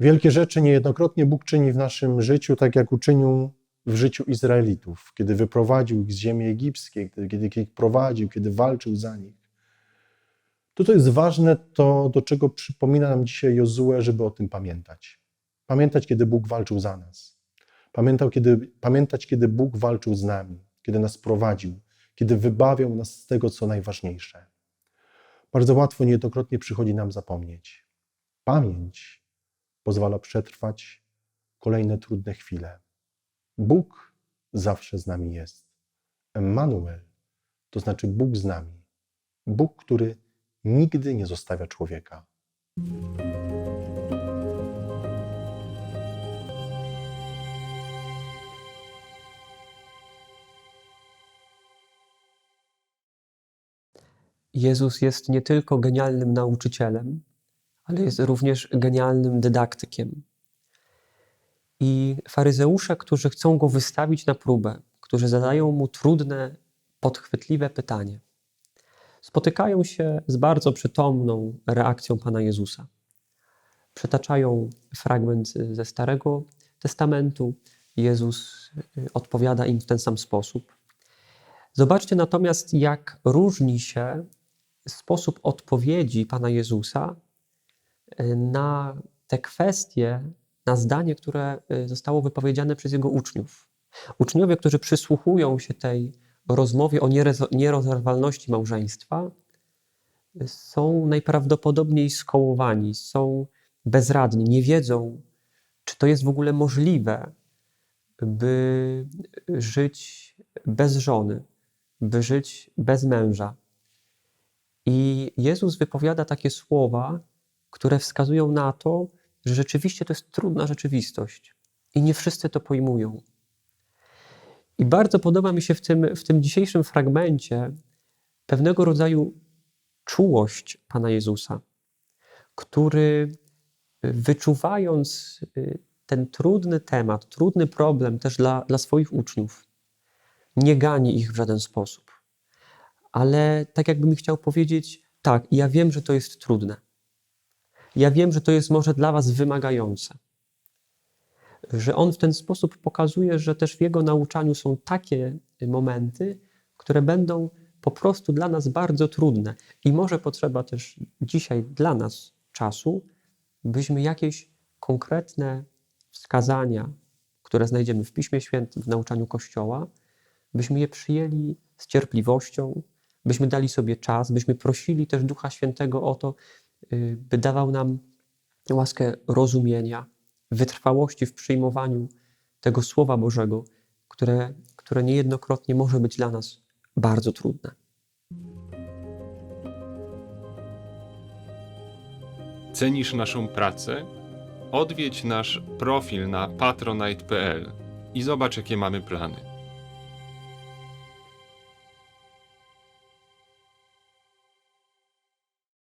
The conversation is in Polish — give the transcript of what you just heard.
Wielkie rzeczy niejednokrotnie Bóg czyni w naszym życiu, tak jak uczynił w życiu Izraelitów, kiedy wyprowadził ich z ziemi egipskiej, kiedy, kiedy ich prowadził, kiedy walczył za nich. To, co jest ważne, to do czego przypomina nam dzisiaj Jozue, żeby o tym pamiętać. Pamiętać, kiedy Bóg walczył za nas. Pamiętał, kiedy, pamiętać, kiedy Bóg walczył z nami, kiedy nas prowadził, kiedy wybawiał nas z tego, co najważniejsze. Bardzo łatwo niejednokrotnie przychodzi nam zapomnieć. Pamięć pozwala przetrwać kolejne trudne chwile. Bóg zawsze z nami jest. Emmanuel to znaczy Bóg z nami. Bóg, który nigdy nie zostawia człowieka. Jezus jest nie tylko genialnym nauczycielem, ale jest również genialnym dydaktykiem. I faryzeusze, którzy chcą go wystawić na próbę, którzy zadają mu trudne, podchwytliwe pytanie, spotykają się z bardzo przytomną reakcją Pana Jezusa. Przytaczają fragment ze Starego Testamentu. Jezus y, odpowiada im w ten sam sposób. Zobaczcie natomiast, jak różni się sposób odpowiedzi Pana Jezusa na te kwestie, na zdanie, które y, zostało wypowiedziane przez Jego uczniów. Uczniowie, którzy przysłuchują się tej rozmowie o nierozerwalności małżeństwa, y, są najprawdopodobniej skołowani, są bezradni, nie wiedzą, czy to jest w ogóle możliwe, by żyć bez żony, by żyć bez męża. I Jezus wypowiada takie słowa, które wskazują na to, że rzeczywiście to jest trudna rzeczywistość i nie wszyscy to pojmują. I bardzo podoba mi się w tym, w tym dzisiejszym fragmencie pewnego rodzaju czułość Pana Jezusa, który wyczuwając y, ten trudny temat, trudny problem też dla, dla swoich uczniów, nie gani ich w żaden sposób. Ale tak jakby mi chciał powiedzieć, tak, ja wiem, że to jest trudne. Ja wiem, że to jest może dla was wymagające. Że on w ten sposób pokazuje, że też w jego nauczaniu są takie momenty, które będą po prostu dla nas bardzo trudne. I może potrzeba też dzisiaj dla nas czasu, byśmy jakieś konkretne wskazania, które znajdziemy w Piśmie Świętym, w nauczaniu Kościoła, byśmy je przyjęli z cierpliwością, byśmy dali sobie czas, byśmy prosili też Ducha Świętego o to, by dawał nam łaskę rozumienia, wytrwałości w przyjmowaniu tego Słowa Bożego, które, które niejednokrotnie może być dla nas bardzo trudne. Cenisz naszą pracę? Odwiedź nasz profil na patronite.pl i zobacz, jakie mamy plany.